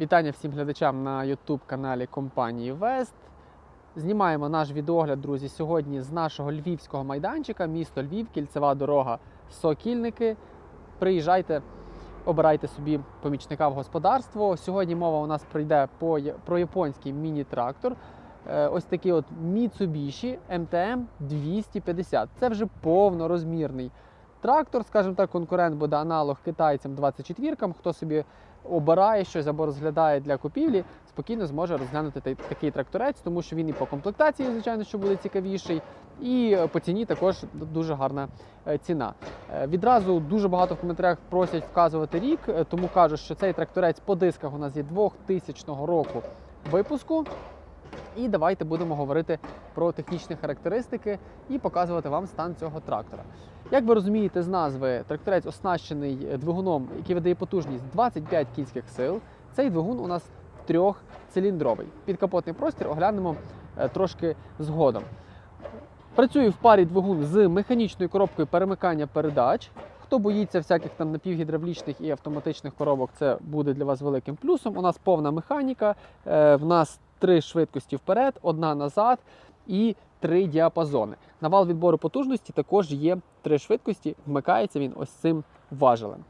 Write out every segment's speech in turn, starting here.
Вітання всім глядачам на YouTube каналі компанії Вест. Знімаємо наш відеогляд, друзі, сьогодні з нашого львівського майданчика, місто Львів, кільцева дорога Сокільники. Приїжджайте, обирайте собі помічника в господарство. Сьогодні мова у нас прийде по, про японський міні-трактор. Е, Ось такий от Mitsubishi MTM 250. Це вже повнорозмірний трактор, скажімо так, конкурент буде аналог китайцям 24 кам Хто собі обирає щось або розглядає для купівлі, спокійно зможе розглянути такий тракторець, тому що він і по комплектації, звичайно, що буде цікавіший, і по ціні також дуже гарна е, ціна. Е, Відразу дуже багато в коментарях просять вказувати рік, е, тому кажу, що цей тракторець по дисках у нас є 2000 року випуску. І давайте будемо говорити про технічні характеристики і показувати вам стан цього трактора. Як ви розумієте з назви, тракторець оснащений е, двигуном, який видає потужність 25 кінських сил. Цей двигун у нас трьохциліндровий. Підкапотний простір оглянемо е, трошки згодом. Працює в парі двигун з механічною коробкою перемикання передач. Хто боїться всяких там напівгідравлічних і автоматичних коробок, це буде для вас великим плюсом. У нас повна механіка, е, в нас три швидкості вперед, одна назад і три діапазони. На вал відбору потужності також є три швидкості. Вмикається він ось цим важелем.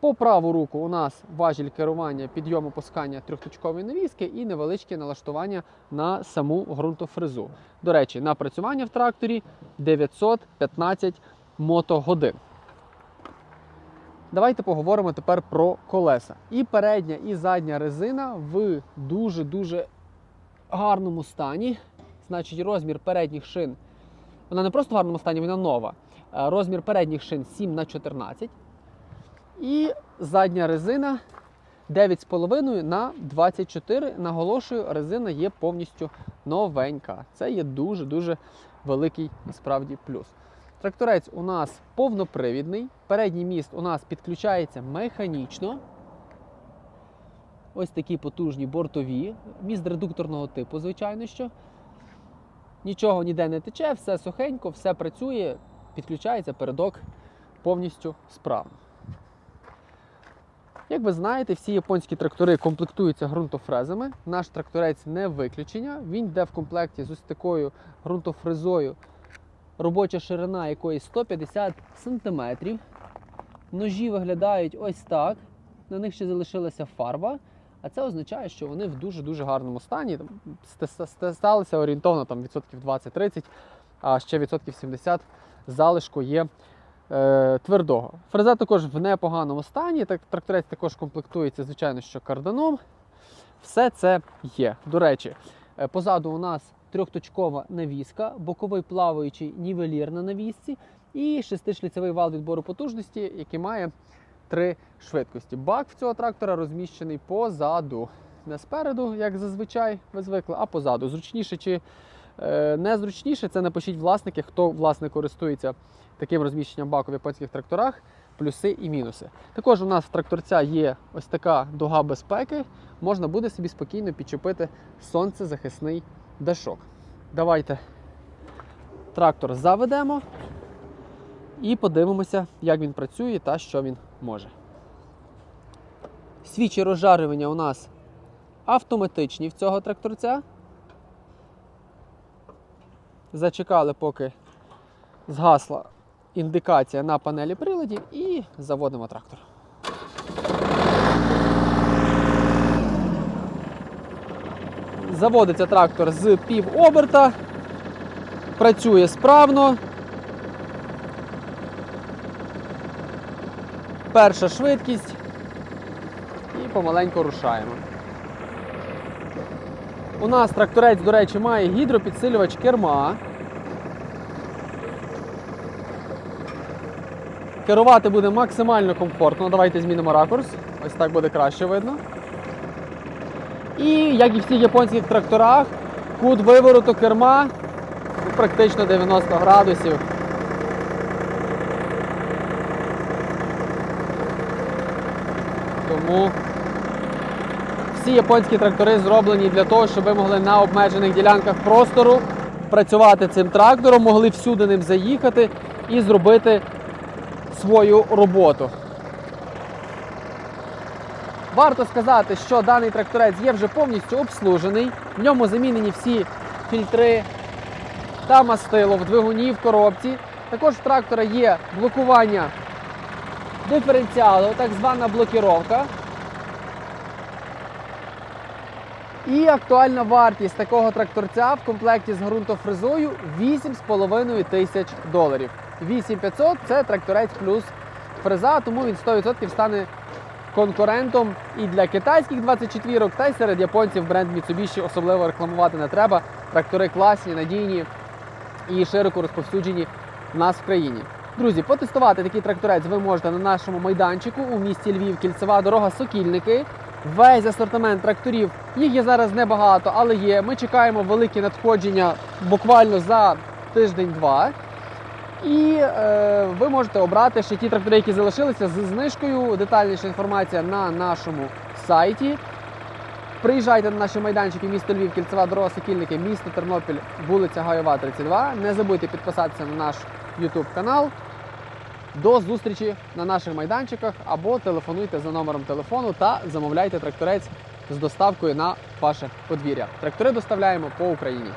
По праву руку у нас важіль керування підйому пускання трьохточкової навіски і невеличке налаштування на саму ґрунтофрезу. До речі, напрацювання в тракторі 915 мотогодин. Давайте поговоримо тепер про колеса. І передня, і задня резина в дуже-дуже гарному стані. Значить, розмір передніх шин. Вона не просто в гарному стані, вона нова. Е, Розмір передніх шин 7 на 14. І задня резина 9,5 на 24. Наголошую, резина є повністю новенька. Це є дуже-дуже великий насправді плюс. Тракторець у нас повнопривідний. Передній міст у нас підключається механічно. Ось такі потужні бортові. Міст редукторного типу, звичайно що. Нічого ніде не тече, все сухенько, все працює, підключається передок повністю справно. Як ви знаєте, всі японські трактори комплектуються ґрунтофрезами. Наш тракторець не виключення. Він йде в комплекті з ось такою ґрунтофрезою, робоча ширина якої 150 см. Ножі виглядають ось так. На них ще залишилася фарба. А це означає, що вони в дуже-дуже гарному стані. Там ст- ст- Сталися орієнтовно там, відсотків 20-30, а ще відсотків 70 залишку є е, твердого. Фреза також в непоганому стані. Так, тракторець також комплектується, звичайно, що карданом. Все це є. До речі, е, позаду у нас трьохточкова навіска, боковий плаваючий нівелір на навісці і шестишліцевий вал відбору потужності, який має три швидкості. Бак в цього трактора розміщений позаду. Не спереду, як зазвичай ви звикли, а позаду. Зручніше чи е, незручніше, це напишіть власники, хто власне користується таким розміщенням баку в японських тракторах, плюси і мінуси. Також у нас в тракторця є ось така дуга безпеки. Можна буде собі спокійно підчепити сонцезахисний дашок. Давайте трактор заведемо і подивимося, як він працює та що він може. Свічі розжарювання у нас автоматичні в цього тракторця. Зачекали, поки згасла індикація на панелі приладів і заводимо трактор. Заводиться трактор з пів оберта, працює справно. Перша швидкість і помаленьку рушаємо. У нас тракторець, до речі, має гідропідсилювач керма. Керувати буде максимально комфортно. Давайте змінимо ракурс. Ось так буде краще видно. І, як і в всіх японських тракторах, кут вивороту керма ну, практично 90 градусів. Тому всі японські трактори зроблені для того, щоб ви могли на обмежених ділянках простору працювати цим трактором, могли всюди ним заїхати і зробити свою роботу. Варто сказати, що даний тракторець є вже повністю обслужений. В ньому замінені всі фільтри та мастило в двигуні, в коробці. Також в трактора є блокування диференціалу, так звана блокіровка. І актуальна вартість такого тракторця в комплекті з ґрунтофрезою 8,5 тисяч доларів. 8500 це тракторець плюс фреза, тому він 100% стане конкурентом і для китайських 24-ок, та й серед японців бренд Mitsubishi особливо рекламувати не треба. Трактори класні, надійні і широко розповсюджені в нас в країні. Друзі, потестувати такий тракторець ви можете на нашому майданчику у місті Львів, кільцева дорога Сокільники. Весь асортимент тракторів. Їх є зараз небагато, але є. Ми чекаємо великі надходження буквально за тиждень-два. І е, ви можете обрати ще ті трактори, які залишилися з знижкою. Детальніша інформація на нашому сайті. Приїжджайте на наші майданчики місто Львів, кільцева дорога Сокільники, місто Тернопіль, вулиця Гайова, 32. Не забудьте підписатися на наш YouTube канал. До зустрічі на наших майданчиках або телефонуйте за номером телефону та замовляйте тракторець з доставкою на ваше подвір'я. Трактори доставляємо по Україні.